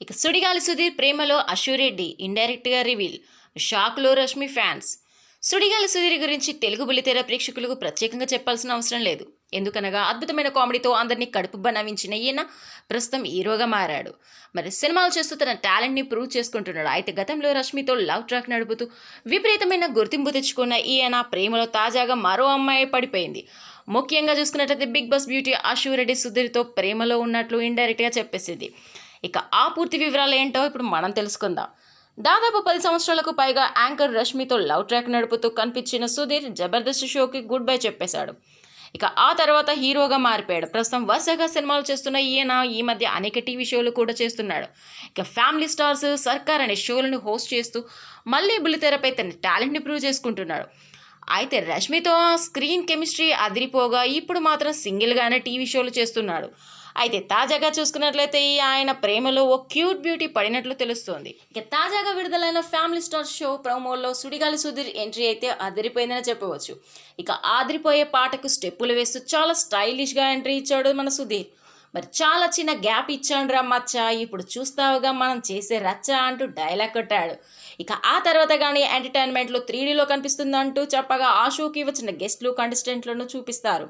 ఇక సుడిగాలి సుధీర్ ప్రేమలో అశురెడ్డి ఇండైరెక్ట్గా రివీల్ షాక్లో రష్మి ఫ్యాన్స్ సుడిగాలి సుధీర్ గురించి తెలుగు బుల్లితెర ప్రేక్షకులకు ప్రత్యేకంగా చెప్పాల్సిన అవసరం లేదు. ఎందుకనగా అద్భుతమైన కామెడీతో అందరినీ కడుపు నవ్వించిన ఈయన ప్రస్తుతం హీరోగా మారాడు. మరి సినిమాలు చేస్తూ తన టాలెంట్ని ప్రూవ్ చేసుకుంటున్నాడు. అయితే గతంలో రష్మితో లవ్ ట్రాక్ నడుపుతూ విపరీతమైన గుర్తింపు తెచ్చుకున్న ఈయన ప్రేమలో తాజాగా మరో అమ్మాయి పడిపోయింది. ముఖ్యంగా చూసుకున్నట్లయితే బిగ్ బాస్ బ్యూటీ అశురెడ్డి సుధీర్తో ప్రేమలో ఉన్నట్లు ఇండైరెక్ట్గా చెప్పేసింది. ఇక ఆ పూర్తి వివరాలు ఏంటో ఇప్పుడు మనం తెలుసుకుందాం. దాదాపు పది సంవత్సరాలకు పైగా యాంకర్ రష్మితో లవ్ ట్రాక్ నడుపుతూ కనిపించిన సుధీర్ జబర్దస్త్ షోకి గుడ్ బై చెప్పేశాడు. ఇక ఆ తర్వాత హీరోగా మారిపోయాడు. ప్రస్తుతం వరుసగా సినిమాలు చేస్తున్న ఈయన ఈ మధ్య అనేక టీవీ షోలు కూడా చేస్తున్నాడు. ఇక ఫ్యామిలీ స్టార్స్ సర్కార్ అనే షోలను హోస్ట్ చేస్తూ మళ్ళీ బుల్లితెరపై తన టాలెంట్ని ప్రూవ్ చేసుకుంటున్నాడు. అయితే రష్మితో స్క్రీన్ కెమిస్ట్రీ అదిరిపోగా ఇప్పుడు మాత్రం సింగిల్గానే టీవీ షోలు చేస్తున్నాడు. అయితే తాజాగా చూసుకున్నట్లయితే ఈ ఆయన ప్రేమలో ఓ క్యూట్ బ్యూటీ పడినట్లు తెలుస్తోంది. ఇక తాజాగా విడుదలైన ఫ్యామిలీ స్టార్ షో ప్రోమోలో సుడిగాలి సుధీర్ ఎంట్రీ అయితే అదిరిపోయిందని చెప్పవచ్చు. ఇక ఆదిరిపోయే పాటకు స్టెప్పులు వేస్తూ చాలా స్టైలిష్గా ఎంట్రీ ఇచ్చాడు మన సుధీర్. మరి చాలా చిన్న గ్యాప్ ఇచ్చాడు రా మచ్చ. ఇప్పుడు చూస్తావుగా మనం చేసే రచ్చ అంటూ డైలాగ్ కొట్టాడు. ఇక ఆ తర్వాత కానీ ఎంటర్టైన్మెంట్లో త్రీడీలో కనిపిస్తుందంటూ చెప్పగా ఆ షోకి వచ్చిన గెస్ట్లు కంటెస్టెంట్లను చూపిస్తారు.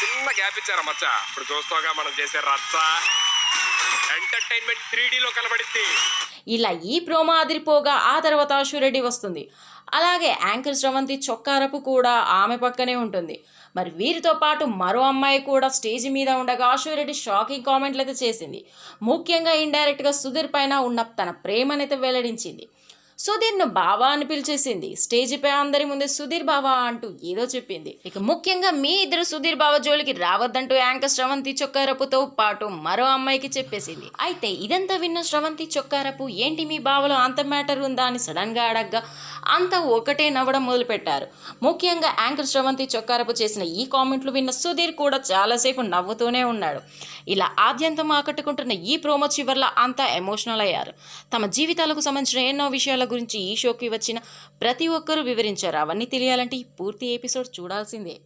చిన్న గ్యాప్ ఇచ్చారా మచ్చ? ఇప్పుడు చూస్తాగా మనం చేసే రచ్చ. ఎంటర్టైన్మెంట్ త్రీ లో కనబడింది. ఇలా ఈ ప్రోమో అదిరిపోగా ఆ తర్వాత అశురెడ్డి వస్తుంది. అలాగే యాంకర్ శ్రవంతి చొక్కారపు కూడా ఆమె పక్కనే ఉంటుంది. మరి వీరితో పాటు మరో అమ్మాయి కూడా స్టేజ్ మీద ఉండగా అశురెడ్డి షాకింగ్ కామెంట్లు అయితే చేసింది. ముఖ్యంగా ఇండైరెక్ట్గా సుధీర్ పైన ఉన్న తన ప్రేమనైతే వెల్లడించింది. సుధీర్ను బావా అని పిలిచేసింది. స్టేజిపై అందరి ముందే సుధీర్ బావా అంటూ ఏదో చెప్పింది. ఇక ముఖ్యంగా మీ ఇద్దరు సుధీర్ బావ జోలికి రావద్దంటూ యాంకర్ శ్రవంతి చొక్కారపుతో పాటు మరో అమ్మాయికి చెప్పేసింది. అయితే ఇదంతా విన్న శ్రవంతి చొక్కారపు ఏంటి మీ బావలో అంత మ్యాటర్ ఉందా? అని సడన్గా అడగ్గా అంతా ఒకటే నవ్వడం మొదలుపెట్టారు. ముఖ్యంగా యాంకర్ శ్రవంతి చొక్కారపు చేసిన ఈ కామెంట్లు విన్న సుధీర్ కూడా చాలాసేపు నవ్వుతూనే ఉన్నాడు. ఇలా ఆద్యంతం ఆకట్టుకుంటున్న ఈ ప్రోమో చివర్లో అంతా ఎమోషనల్ అయ్యారు. తమ జీవితాలకు సంబంధించిన ఎన్నో విషయాల గురించి ఈ షోకి వచ్చిన ప్రతి ఒక్కరూ వివరించారు. అవన్నీ తెలియాలంటే ఈ పూర్తి ఎపిసోడ్ చూడాల్సిందే.